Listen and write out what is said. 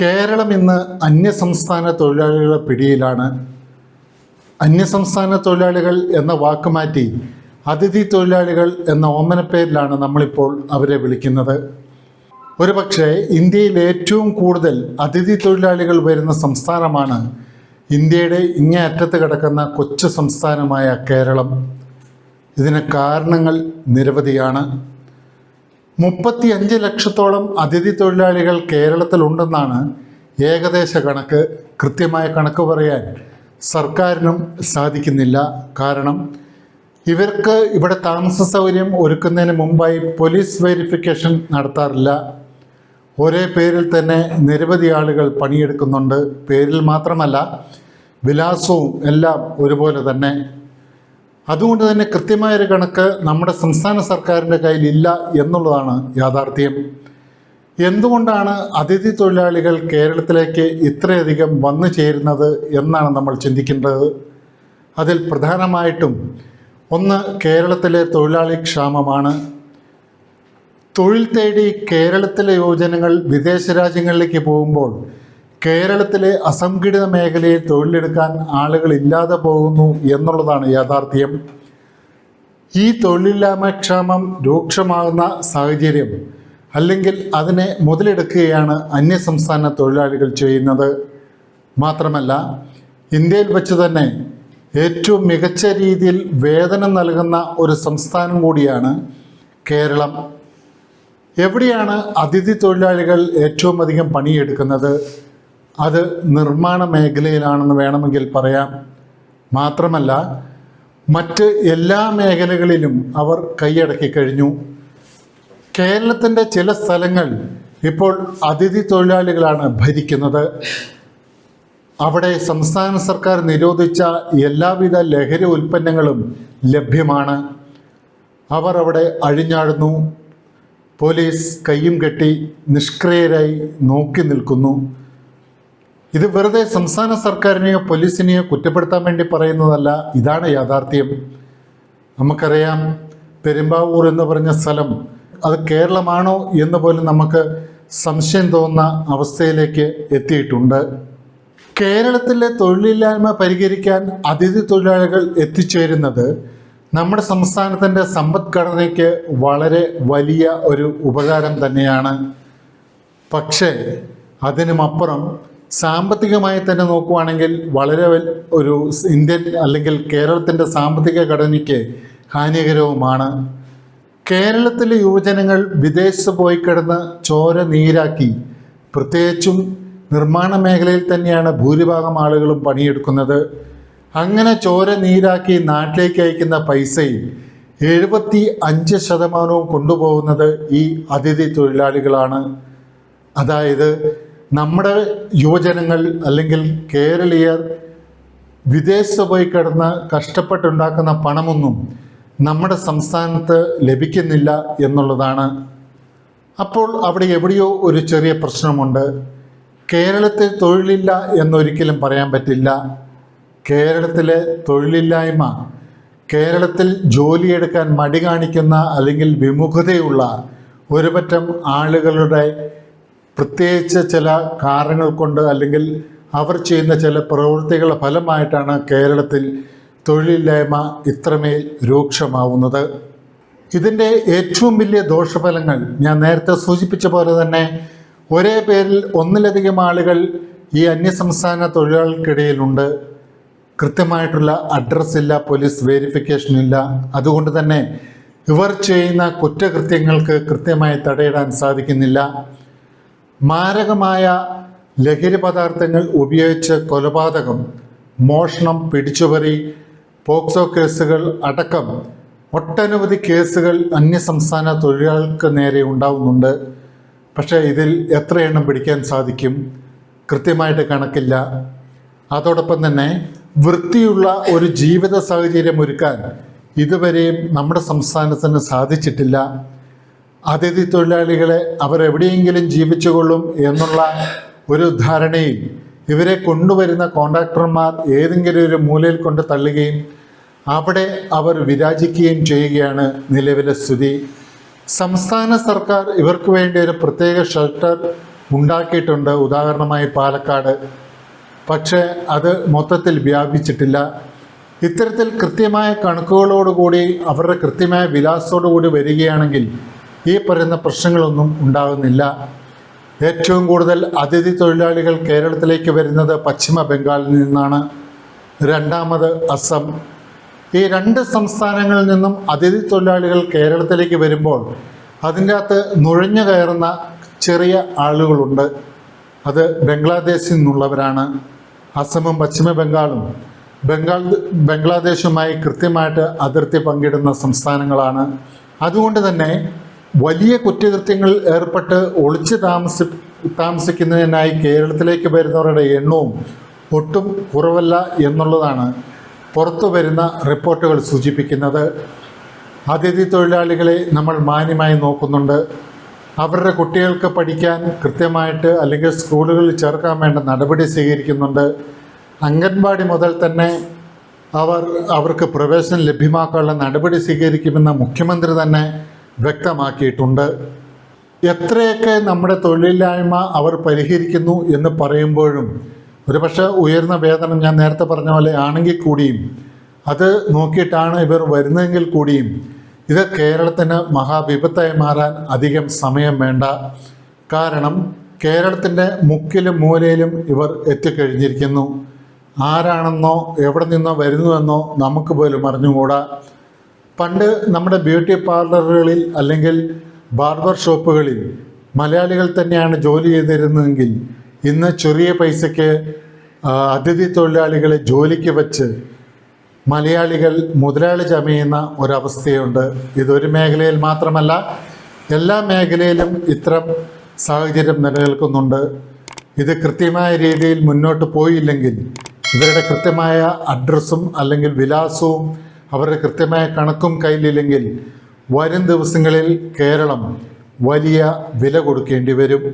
കേരളം ഇന്ന് അന്യസംസ്ഥാന തൊഴിലാളികളുടെ പിടിയിലാണ്. അന്യസംസ്ഥാന തൊഴിലാളികൾ എന്ന വാക്ക് മാറ്റി അതിഥി തൊഴിലാളികൾ എന്ന ഓമനപ്പേരിലാണ് നമ്മളിപ്പോൾ അവരെ വിളിക്കുന്നത്. ഒരുപക്ഷെ ഇന്ത്യയിൽ ഏറ്റവും കൂടുതൽ അതിഥി തൊഴിലാളികൾ വരുന്ന സംസ്ഥാനമാണ് ഇന്ത്യയുടെ ഇങ്ങേ അറ്റത്ത് കിടക്കുന്ന കൊച്ചു സംസ്ഥാനമായ കേരളം. ഇതിന് കാരണങ്ങൾ നിരവധിയാണ്. മുപ്പത്തി അഞ്ച് ലക്ഷത്തോളം അതിഥി തൊഴിലാളികൾ കേരളത്തിലുണ്ടെന്നാണ് ഏകദേശ കണക്ക്. കൃത്യമായ കണക്ക് പറയാൻ സർക്കാരിനും സാധിക്കുന്നില്ല. കാരണം ഇവർക്ക് ഇവിടെ താമസ സൗകര്യം ഒരുക്കുന്നതിന് മുമ്പായി പോലീസ് വെരിഫിക്കേഷൻ നടത്താറില്ല. ഒരേ പേരിൽ തന്നെ നിരവധി ആളുകൾ പണിയെടുക്കുന്നുണ്ട്. പേരിൽ മാത്രമല്ല വിലാസവും എല്ലാം ഒരുപോലെ തന്നെ. അതുകൊണ്ട് തന്നെ കൃത്യമായൊരു കണക്ക് നമ്മുടെ സംസ്ഥാന സർക്കാരിന്റെ കയ്യിലില്ല എന്നുള്ളതാണ് യാഥാർത്ഥ്യം. എന്തുകൊണ്ടാണ് അതിഥി തൊഴിലാളികൾ കേരളത്തിലേക്ക് ഇത്രയധികം വന്നു ചേരുന്നത് എന്നാണ് നമ്മൾ ചിന്തിക്കേണ്ടത്? അതിൽ പ്രധാനമായിട്ടും ഒന്ന് കേരളത്തിലെ തൊഴിലാളി ക്ഷാമമാണ്. തൊഴിൽ തേടി കേരളത്തിലെ യുവജനങ്ങൾ വിദേശ രാജ്യങ്ങളിലേക്ക് പോകുമ്പോൾ കേരളത്തിലെ അസംഘടിത മേഖലയിൽ തൊഴിലെടുക്കാൻ ആളുകൾ ഇല്ലാതെ പോകുന്നു എന്നുള്ളതാണ് യാഥാർത്ഥ്യം. ഈ തൊഴിലില്ലായ്മക്ഷാമം രൂക്ഷമാകുന്ന സാഹചര്യം അല്ലെങ്കിൽ അതിനെ മുതലെടുക്കുകയാണ് അന്യസംസ്ഥാന തൊഴിലാളികൾ ചെയ്യുന്നത്. മാത്രമല്ല ഇന്ത്യയിൽ വെച്ച് തന്നെ ഏറ്റവും മികച്ച രീതിയിൽ വേതനം നൽകുന്ന ഒരു സംസ്ഥാനം കൂടിയാണ് കേരളം. എവിടെയാണ് അതിഥി തൊഴിലാളികൾ ഏറ്റവും അധികം പണിയെടുക്കുന്നത്? അത് നിർമ്മാണ മേഖലയിലാണെന്ന് വേണമെങ്കിൽ പറയാം. മാത്രമല്ല മറ്റ് എല്ലാ മേഖലകളിലും അവർ കൈയടക്കി കഴിഞ്ഞു. കേരളത്തിന്റെ ചില സ്ഥലങ്ങൾ ഇപ്പോൾ അതിഥി തൊഴിലാളികളാണ് ഭരിക്കുന്നത്. അവിടെ സംസ്ഥാന സർക്കാർ നിരോധിച്ച എല്ലാവിധ ലഹരി ഉൽപ്പന്നങ്ങളും ലഭ്യമാണ്. അവർ അവിടെ അഴിഞ്ഞാടുന്നു. പോലീസ് കയ്യും കെട്ടി നിഷ്ക്രിയരായി നോക്കി നിൽക്കുന്നു. ഇത് വെറുതെ സംസ്ഥാന സർക്കാരിനെയോ പോലീസിനെയോ കുറ്റപ്പെടുത്താൻ വേണ്ടി പറയുന്നതല്ല. ഇതാണ് യാഥാർത്ഥ്യം. നമുക്കറിയാം പെരുമ്പാവൂർ എന്ന് പറഞ്ഞ സ്ഥലം അത് കേരളമാണോ എന്ന് പോലും നമുക്ക് സംശയം തോന്നുന്ന അവസ്ഥയിലേക്ക് എത്തിയിട്ടുണ്ട്. കേരളത്തിലെ തൊഴിലില്ലായ്മ പരിഹരിക്കാൻ അതിഥി തൊഴിലാളികൾ എത്തിച്ചേരുന്നത് നമ്മുടെ സംസ്ഥാനത്തിന്റെ സമ്പദ്ഘടനയ്ക്ക് വളരെ വലിയ ഒരു ഉപകാരം തന്നെയാണ്. പക്ഷേ അതിനുമപ്പുറം സാമ്പത്തികമായി തന്നെ നോക്കുവാണെങ്കിൽ വളരെ ഒരു ഇന്ത്യൻ അല്ലെങ്കിൽ കേരളത്തിന്റെ സാമ്പത്തിക ഘടനയ്ക്ക് ഹാനികരവുമാണ്. കേരളത്തിലെ യുവജനങ്ങൾ വിദേശത്ത് പോയി കിടന്ന് ചോര നീരാക്കി പ്രത്യേകിച്ചും നിർമ്മാണ മേഖലയിൽ തന്നെയാണ് ഭൂരിഭാഗം ആളുകളും പണിയെടുക്കുന്നത്. അങ്ങനെ ചോര നീരാക്കി നാട്ടിലേക്ക് അയക്കുന്ന പൈസയിൽ എഴുപത്തി അഞ്ച് ശതമാനവും കൊണ്ടുപോകുന്നത് ഈ അതിഥി തൊഴിലാളികളാണ്. അതായത് നമ്മുടെ യുവജനങ്ങൾ അല്ലെങ്കിൽ കേരളീയർ വിദേശത്ത് പോയി കിടന്ന് കഷ്ടപ്പെട്ടുണ്ടാക്കുന്ന പണമൊന്നും നമ്മുടെ സംസ്ഥാനത്ത് ലഭിക്കുന്നില്ല എന്നുള്ളതാണ്. അപ്പോൾ അവിടെ എവിടെയോ ഒരു ചെറിയ പ്രശ്നമുണ്ട്. കേരളത്തിൽ തൊഴിലില്ല എന്നൊരിക്കലും പറയാൻ പറ്റില്ല. കേരളത്തിലെ തൊഴിലില്ലായ്മ കേരളത്തിൽ ജോലിയെടുക്കാൻ മടി കാണിക്കുന്ന അല്ലെങ്കിൽ വിമുഖതയുള്ള ഒരുപറ്റം ആളുകളുടെ പ്രത്യേകിച്ച് ചില കാരണങ്ങൾ കൊണ്ട് അല്ലെങ്കിൽ അവർ ചെയ്യുന്ന ചില പ്രവൃത്തികളുടെ ഫലമായിട്ടാണ് കേരളത്തിൽ തൊഴിലില്ലായ്മ ഇത്രമേൽ രൂക്ഷമാവുന്നത്. ഇതിന്റെ ഏറ്റവും വലിയ ദോഷഫലങ്ങൾ ഞാൻ നേരത്തെ സൂചിപ്പിച്ച പോലെ തന്നെ ഒരേ പേരിൽ ഒന്നിലധികം ആളുകൾ ഈ അന്യസംസ്ഥാന തൊഴിലാളികൾക്കിടയിലുണ്ട്. കൃത്യമായിട്ടുള്ള അഡ്രസ് ഇല്ല പോലീസ് വെരിഫിക്കേഷൻ ഇല്ല. അതുകൊണ്ട് തന്നെ ഇവർ ചെയ്യുന്ന കുറ്റകൃത്യങ്ങൾക്ക് കൃത്യമായി തടയിടാൻ സാധിക്കുന്നില്ല. മാരകമായ ലഹരി പദാർത്ഥങ്ങൾ ഉപയോഗിച്ച് കൊലപാതകം മോഷണം പിടിച്ചുപറി പോക്സോ കേസുകൾ അടക്കം ഒട്ടനവധി കേസുകൾ അന്യസംസ്ഥാന തൊഴിലാളികൾക്ക് നേരെ ഉണ്ടാവുന്നുണ്ട്. പക്ഷേ ഇതിൽ എത്ര എണ്ണം പിടിക്കാൻ സാധിക്കും? കൃത്യമായിട്ട് കണക്കില്ല. അതോടൊപ്പം തന്നെ വൃത്തിയുള്ള ഒരു ജീവിത സാഹചര്യം ഒരുക്കാൻ ഇതുവരെയും നമ്മുടെ സംസ്ഥാനത്തിന് സാധിച്ചിട്ടില്ല. അതിഥി തൊഴിലാളികളെ അവർ എവിടെയെങ്കിലും ജീവിച്ചുകൊള്ളും എന്നുള്ള ഒരു ധാരണയിൽ ഇവരെ കൊണ്ടുവരുന്ന കോൺട്രാക്ടർമാർ ഏതെങ്കിലും ഒരു മൂലയിൽ കൊണ്ട് തള്ളുകയും അവിടെ അവർ വിരാജിക്കുകയും ചെയ്യുകയാണ് നിലവിലെ സ്ഥിതി. സംസ്ഥാന സർക്കാർ ഇവർക്ക് വേണ്ടി ഒരു പ്രത്യേക ഷെൽട്ടർ ഉണ്ടാക്കിയിട്ടുണ്ട് ഉദാഹരണമായി പാലക്കാട്. പക്ഷേ അത് മൊത്തത്തിൽ വ്യാപിച്ചിട്ടില്ല. ഇത്തരത്തിൽ കൃത്യമായ കണക്കുകളോടുകൂടി അവരുടെ കൃത്യമായ വിലാസത്തോടുകൂടി വരികയാണെങ്കിൽ ഈ പറയുന്ന പ്രശ്നങ്ങളൊന്നും ഉണ്ടാകുന്നില്ല. ഏറ്റവും കൂടുതൽ അതിഥി തൊഴിലാളികൾ കേരളത്തിലേക്ക് വരുന്നത് പശ്ചിമ ബംഗാളിൽ നിന്നാണ്. രണ്ടാമത് അസം. ഈ രണ്ട് സംസ്ഥാനങ്ങളിൽ നിന്നും അതിഥി തൊഴിലാളികൾ കേരളത്തിലേക്ക് വരുമ്പോൾ അതിന്റെ അകത്ത് നുഴഞ്ഞു കയറുന്ന ചെറിയ ആളുകളുണ്ട്. അത് ബംഗ്ലാദേശിൽ നിന്നുള്ളവരാണ്. അസമും പശ്ചിമ ബംഗാളും. ബംഗാൾ ബംഗ്ലാദേശുമായി കൃത്യമായിട്ട് അതിർത്തി പങ്കിടുന്ന സംസ്ഥാനങ്ങളാണ്. അതുകൊണ്ട് തന്നെ വലിയ കുറ്റകൃത്യങ്ങൾ ഏർപ്പെട്ട് ഒളിച്ചു താമസി താമസിക്കുന്നതിനായി കേരളത്തിലേക്ക് വരുന്നവരുടെ എണ്ണവും ഒട്ടും കുറവല്ല എന്നുള്ളതാണ് പുറത്തു വരുന്ന റിപ്പോർട്ടുകൾ സൂചിപ്പിക്കുന്നത്. അതിഥി തൊഴിലാളികളെ നമ്മൾ മാന്യമായി നോക്കുന്നുണ്ട്. അവരുടെ കുട്ടികൾക്ക് പഠിക്കാൻ കൃത്യമായിട്ട് അല്ലെങ്കിൽ സ്കൂളുകളിൽ ചേർക്കാൻ വേണ്ട നടപടി സ്വീകരിക്കുന്നുണ്ട്. അംഗൻവാടി മുതൽ തന്നെ അവർ അവർക്ക് പ്രവേശനം ലഭ്യമാക്കാനുള്ള നടപടി സ്വീകരിക്കുമെന്ന് മുഖ്യമന്ത്രി തന്നെ വ്യക്തമാക്കിയിട്ടുണ്ട്. എത്രയൊക്കെ നമ്മുടെ തൊഴിലില്ലായ്മ അവർ പരിഹരിക്കുന്നു എന്ന് പറയുമ്പോഴും ഒരുപക്ഷെ ഉയർന്ന വേതനം ഞാൻ നേരത്തെ പറഞ്ഞ പോലെ ആണെങ്കിൽ കൂടിയും അത് നോക്കിയിട്ടാണ് ഇവർ വരുന്നതെങ്കിൽ കൂടിയും ഇത് കേരളത്തിന് മഹാവിപത്തായി മാറാൻ അധികം സമയം വേണ്ട. കാരണം കേരളത്തിന്റെ മുക്കിലും മൂലയിലും ഇവർ എത്തിക്കഴിഞ്ഞിരിക്കുന്നു. ആരാണെന്നോ എവിടെ നിന്നോ വരുന്നുവെന്നോ നമുക്ക് പോലും അറിഞ്ഞുകൂടാ. പണ്ട് നമ്മുടെ ബ്യൂട്ടി പാർലറുകളിൽ അല്ലെങ്കിൽ ബാർബർ ഷോപ്പുകളിൽ മലയാളികൾ തന്നെയാണ് ജോലി ചെയ്തിരുന്നതെങ്കിൽ ഇന്ന് ചെറിയ പൈസയ്ക്ക് അതിഥി തൊഴിലാളികളെ ജോലിക്ക് വച്ച് മലയാളികൾ മുതലാളി ചമയുന്ന ഒരവസ്ഥയുണ്ട്. ഇതൊരു മേഖലയിൽ മാത്രമല്ല എല്ലാ മേഖലയിലും ഇത്തരം സാഹചര്യം നിലനിൽക്കുന്നുണ്ട്. ഇത് കൃത്യമായ രീതിയിൽ മുന്നോട്ട് പോയില്ലെങ്കിൽ ഇവരുടെ കൃത്യമായ അഡ്രസ്സും അല്ലെങ്കിൽ വിലാസവും അവരുടെ കൃത്യമായ കണക്കും കയ്യിലില്ലെങ്കിൽ വരും ദിവസങ്ങളിൽ കേരളം വലിയ വില കൊടുക്കേണ്ടി വരും.